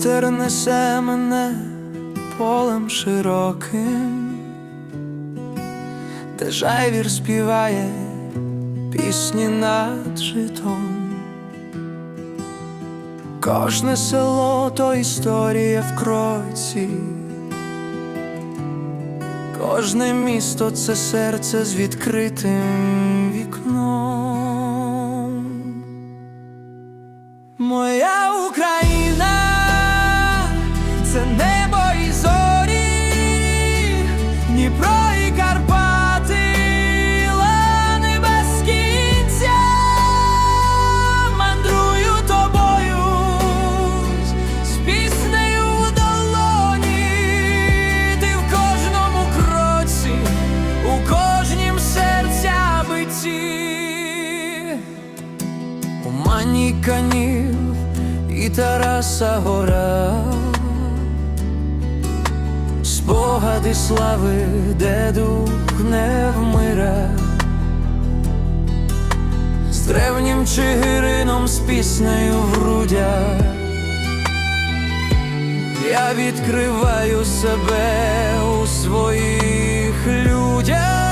Вітер несе мене полем широким, де жайвір співає пісні над житом. Кожне село то історія в кроці, кожне місто це серце з відкритим вікном. Тараса гора, спогади слави, де дух не вмира, з древнім чигирином, з піснею в грудях. Я відкриваю себе у своїх людях.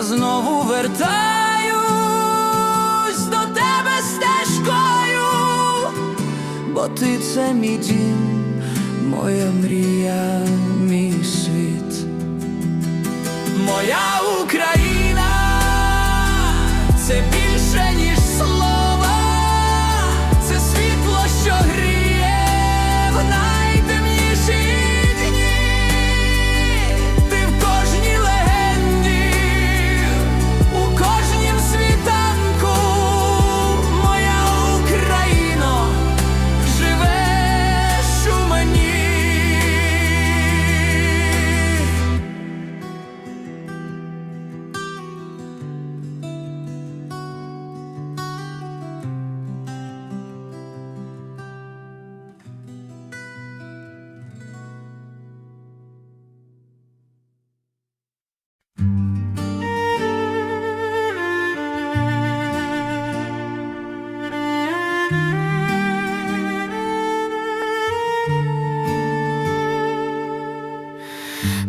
Знову вертаюсь до тебе стежкою, бо ти це мій дім, моя мрія, мій світ. Моя Україна це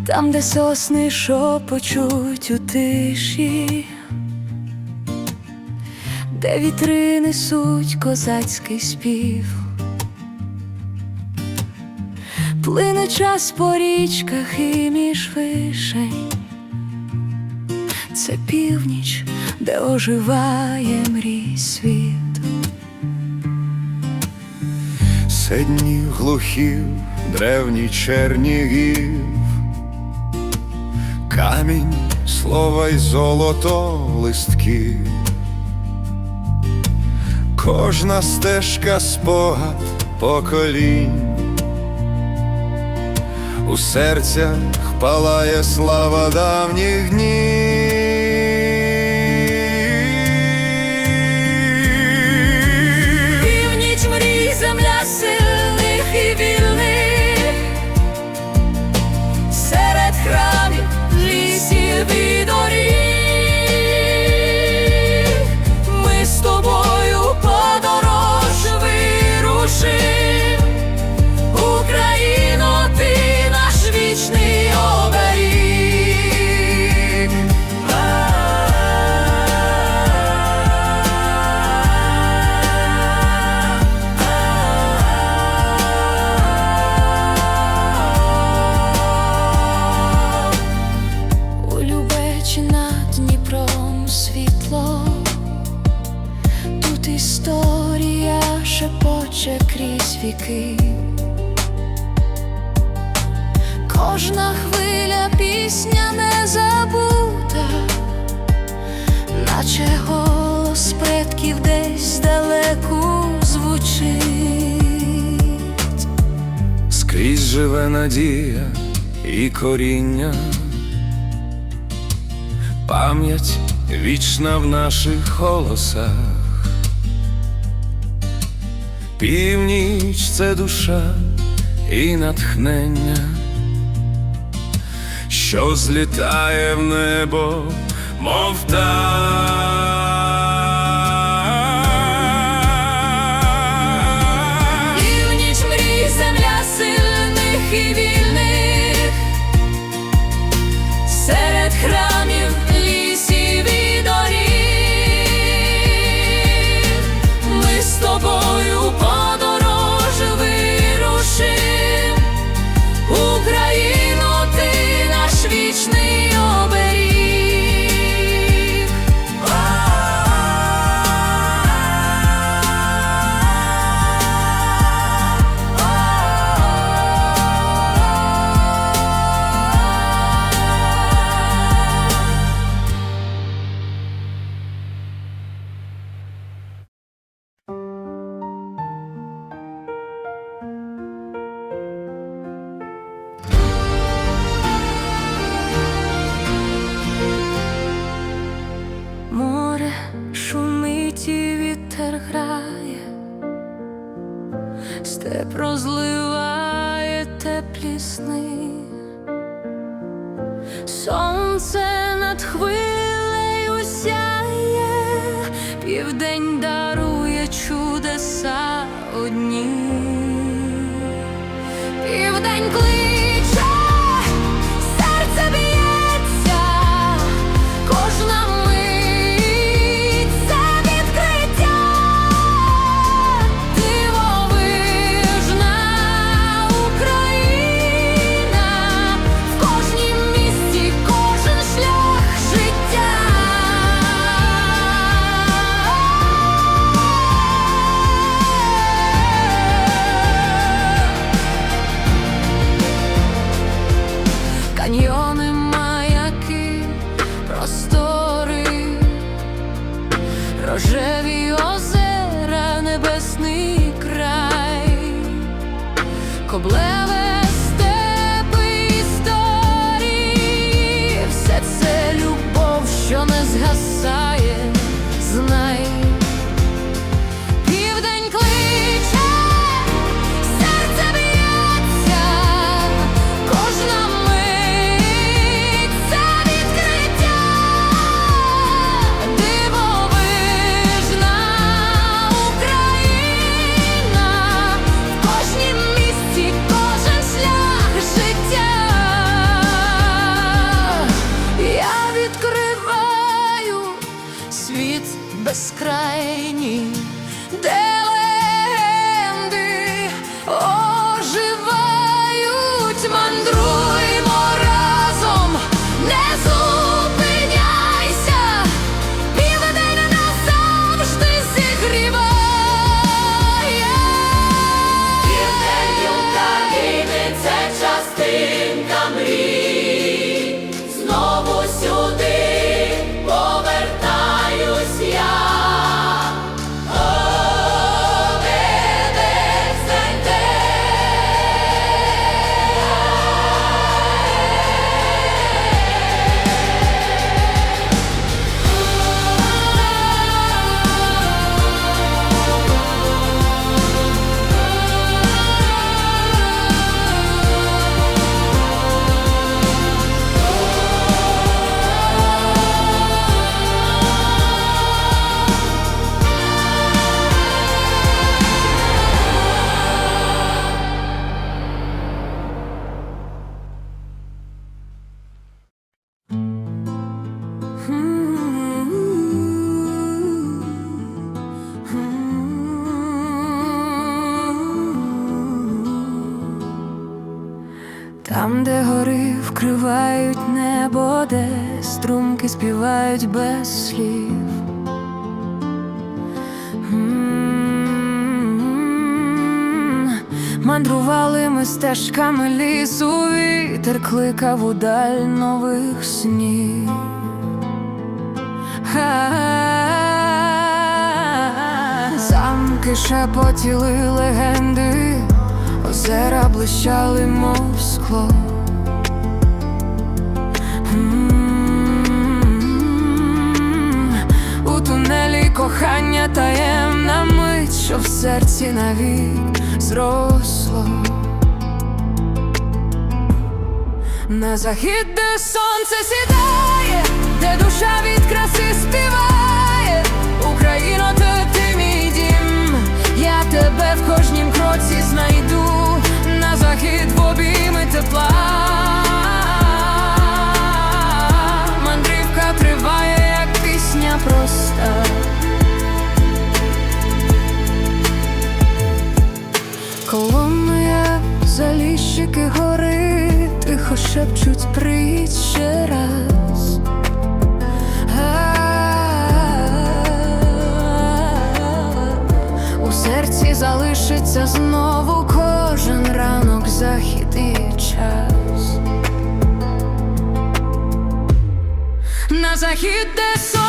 Там, де сосни шопочуть у тиші, де вітри несуть козацький спів, плине час по річках і між вишень, це північ, де оживає мрій світ. Седні глухів, древній чернігів, камінь, слова й золото листки, кожна стежка спогад поколінь, у серцях палає слава давніх днів. наче голос предків десь далеко звучить, скрізь живе надія і коріння, пам'ять вічна в наших голосах, північ це душа і натхнення, що злітає в небо. Мов та Боже. Вкривають небо, де струмки співають без слів. Мандрували ми стежками лісу, вітер кликав даль нових снів. Замки шепотіли легенди, озера блищали, мов скло. Тунелі кохання таємна мить, що в серці навік зросло. На захід, де сонце сідає, де душа від краси співає, Україно, то ти мій дім, я тебе в кожнім кроці знайду, на захід в обійми тепла. Проста. Колони, як заліщики гори, тихо шепчуть приїдь ще раз. У серці залишиться знову кожен ранок, захід і час. На захід, де сонце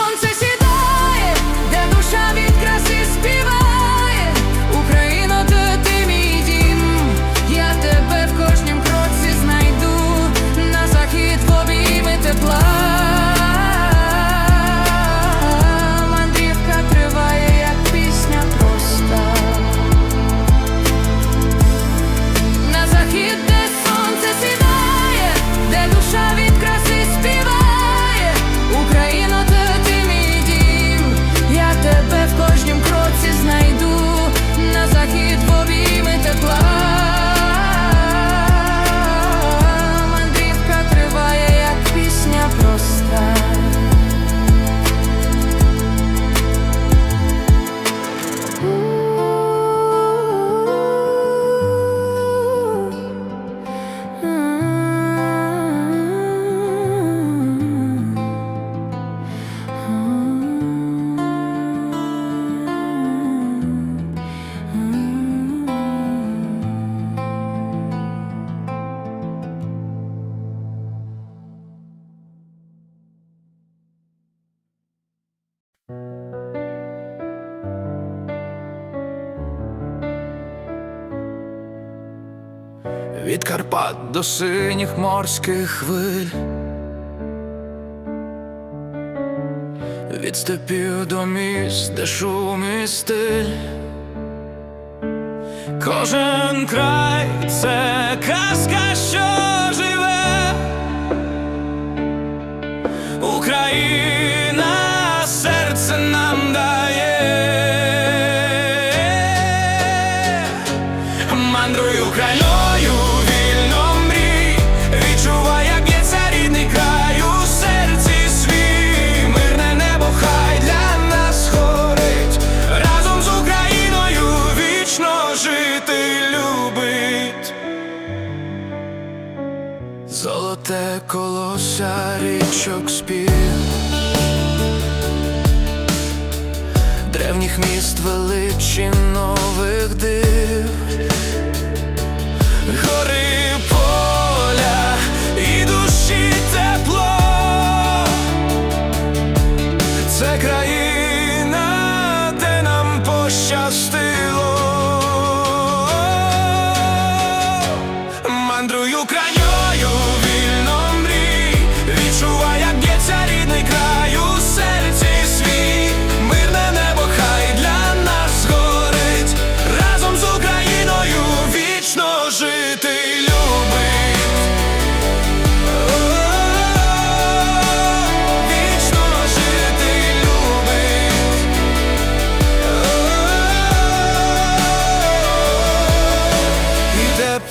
Від Карпат до синіх морських хвиль, від степів до міст, де шум стиль. Кожен край це казка, річок спів Древніх міст величі нових див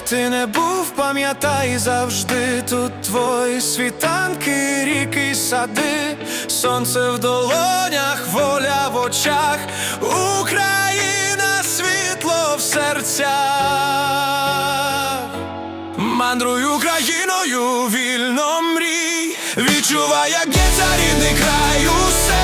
ти не був, пам'ятай завжди тут твої світанки, ріки, сади, сонце в долонях, воля в очах, Україна, світло в серцях. Мандруй Україною, вільно мрій, відчувай, як б'ється рідний край у серці